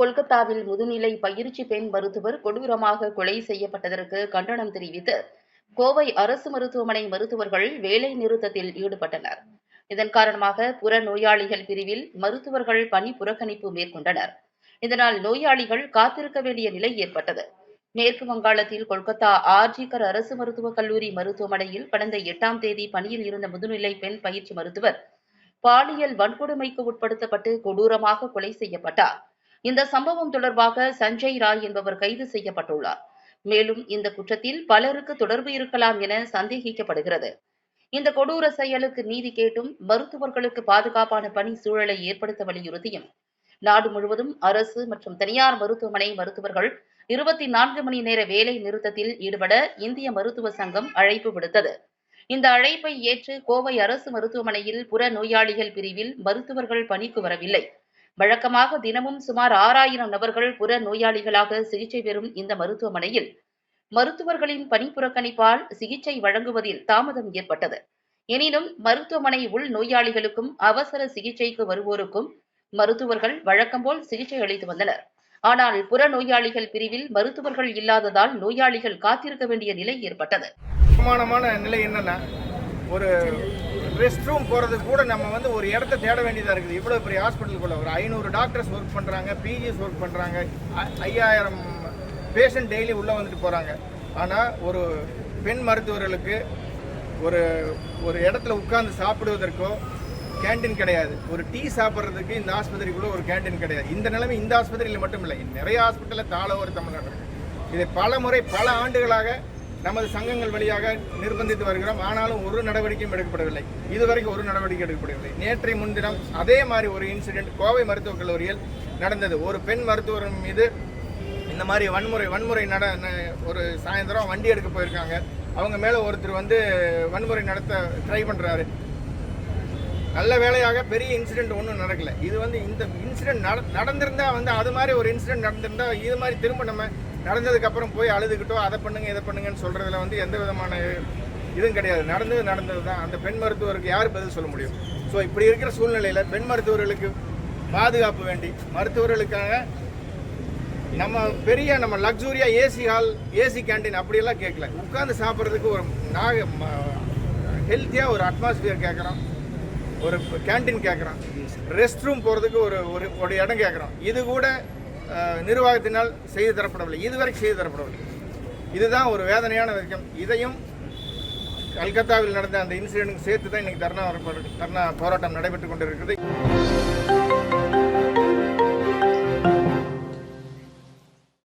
கொல்கத்தாவில் முதுநிலை பயிற்சி பெண் மருத்துவர் கொடூரமாக கொலை செய்யப்பட்டதற்கு கண்டனம் தெரிவித்து கோவை அரசு மருத்துவமனை மருத்துவர்கள் வேலை நிறுத்தத்தில் ஈடுபட்டனர். இதன் காரணமாக புற நோயாளிகள் பிரிவில் மருத்துவர்கள் பணி புறக்கணிப்பு மேற்கொண்டனர். இதனால் நோயாளிகள் காத்திருக்க வேண்டிய நிலை ஏற்பட்டது. மேற்கு வங்காளத்தில் கொல்கத்தா ஆர்ஜிகர் அரசு மருத்துவக் கல்லூரி மருத்துவமனையில் கடந்த எட்டாம் தேதி பணியில் இருந்த முதுநிலை பெண் பயிற்சி மருத்துவர் பாலியல் வன்கொடுமைக்கு உட்படுத்தப்பட்டு கொடூரமாக கொலை செய்யப்பட்டார். இந்த சம்பவம் தொடர்பாக சஞ்சய் ராய் என்பவர் கைது செய்யப்பட்டுள்ளார். மேலும் இந்த குற்றத்தில் பலருக்கு தொடர்பு இருக்கலாம் என சந்தேகிக்கப்படுகிறது. இந்த கொடூர செயலுக்கு நீதி கேட்டும் மருத்துவர்களுக்கு பாதுகாப்பான பணி சூழலை ஏற்படுத்த வலியுறுத்தியும் நாடு முழுவதும் அரசு மற்றும் தனியார் மருத்துவமனை மருத்துவர்கள் இருபத்தி நான்கு மணி நேர வேலை நிறுத்தத்தில் ஈடுபட இந்திய மருத்துவ சங்கம் அழைப்பு விடுத்தது. இந்த அழைப்பை ஏற்று கோவை அரசு மருத்துவமனையில் புற நோயாளிகள் பிரிவில் மருத்துவர்கள் பணிக்கு வரவில்லை. வழக்கமாக தினமும் சுமார் ஆறாயிரம் நபர்கள் புற நோயாளிகளாக சிகிச்சை பெறும் இந்த மருத்துவமனையில் மருத்துவர்களின் பணி புறக்கணிப்பால் சிகிச்சை வழங்குவதில் தாமதம் ஏற்பட்டது. எனினும் மருத்துவமனை உள் நோயாளிகளுக்கும் அவசர சிகிச்சைக்கு வருவோருக்கும் மருத்துவர்கள் வழக்கம்போல் சிகிச்சை அளித்து வந்தனர். ஆனால் புற நோயாளிகள் பிரிவில் மருத்துவர்கள் இல்லாததால் நோயாளிகள் காத்திருக்க வேண்டிய நிலை ஏற்பட்டது. நிலை என்னன்னா ஒரு ரெஸ்ட் ரூம் போகிறதுக்கு கூட நம்ம வந்து ஒரு இடத்த தேட வேண்டியதாக இருக்குது. இவ்வளோ பெரிய ஹாஸ்பிட்டலுக்குள்ள ஒரு ஐநூறு டாக்டர்ஸ் ஒர்க் பண்ணுறாங்க பிஜிஎஸ் ஒர்க் பண்ணுறாங்க ஐயாயிரம் பேஷண்ட் டெய்லி உள்ளே வந்துட்டு போகிறாங்க ஆனால் ஒரு பெண் மருத்துவர்களுக்கு ஒரு ஒரு இடத்துல உட்கார்ந்து சாப்பிடுவதற்கோ கேண்டீன் கிடையாது. ஒரு டீ சாப்பிட்றதுக்கு இந்த ஆஸ்பத்திரிக்குள்ளே ஒரு கேண்டீன் கிடையாது. இந்த நிலைமை இந்த ஆஸ்பத்திரியில் மட்டும் இல்லை நிறைய ஹாஸ்பிட்டலில் தாழ ஒரு தமிழ்நாடு இதை பல முறை பல ஆண்டுகளாக நமது சங்கங்கள் வழியாக நிர்பந்தித்து வருகிறோம். ஆனாலும் ஒரு நடவடிக்கையும் எடுக்கப்படவில்லை. இதுவரைக்கும் ஒரு நடவடிக்கை எடுக்கப்படவில்லை. நேற்றை முன்தினம் அதே மாதிரி ஒரு இன்சிடென்ட் கோவை மருத்துவக் கல்லூரியில் நடந்தது. ஒரு பெண் மருத்துவர் மீது இந்த மாதிரி வன்முறை வன்முறை நட ந- ஒரு சாயந்தரம் வண்டி எடுக்க போயிருக்காங்க. அவங்க மேலே ஒருத்தர் வந்து வன்முறை நடத்த ட்ரை பண்ணுறாரு நல்ல வேலையாக பெரிய இன்சிடென்ட் ஒன்றும் நடக்கல. இது வந்து இந்த இன்சிடென்ட் நட நடந்திருந்தா வந்து அது மாதிரி ஒரு இன்சிடென்ட் நடந்திருந்தா இது மாதிரி திரும்ப நம்ம நடந்ததுக்கப்புறம் போய் அழுதுகிட்டோ அதை பண்ணுங்க இதை பண்ணுங்கன்னு சொல்றதுல வந்து எந்த விதமான இதுவும் கிடையாது. நடந்தது நடந்தது தான். அந்த பெண் மருத்துவருக்கு யார் பதில் சொல்ல முடியும்? ஸோ இப்படி இருக்கிற சூழ்நிலையில் பெண் மருத்துவர்களுக்கு பாதுகாப்பு வேண்டி மருத்துவர்களுக்காக நம்ம பெரிய நம்ம லக்ஸூரியா ஏசி ஹால் ஏசி கேண்டீன் அப்படியெல்லாம் கேட்கல உட்காந்து சாப்பிட்றதுக்கு ஒரு நாக ஹெல்த்தியாக ஒரு அட்மாஸ்பியர் கேட்குறோம் ஒரு கேண்டீன் கேட்குறோம் ரெஸ்ட் ரூம் போகிறதுக்கு ஒரு ஒரு ஒரு இடம் கேட்குறோம் இது கூட நிர்வாகத்தினால் செய்து தரப்படவில்லை. இதுவரைக்கும் செய்து தரப்படவில்லை. இதுதான் ஒரு வேதனையான விஷயம். இதையும் கல்கத்தாவில் நடந்த அந்த இன்சிடென்ட்டுக்கு சேர்த்து தான் இன்னைக்கு தர்ணா தர்ணா போராட்டம் நடைபெற்று கொண்டிருக்கிறது.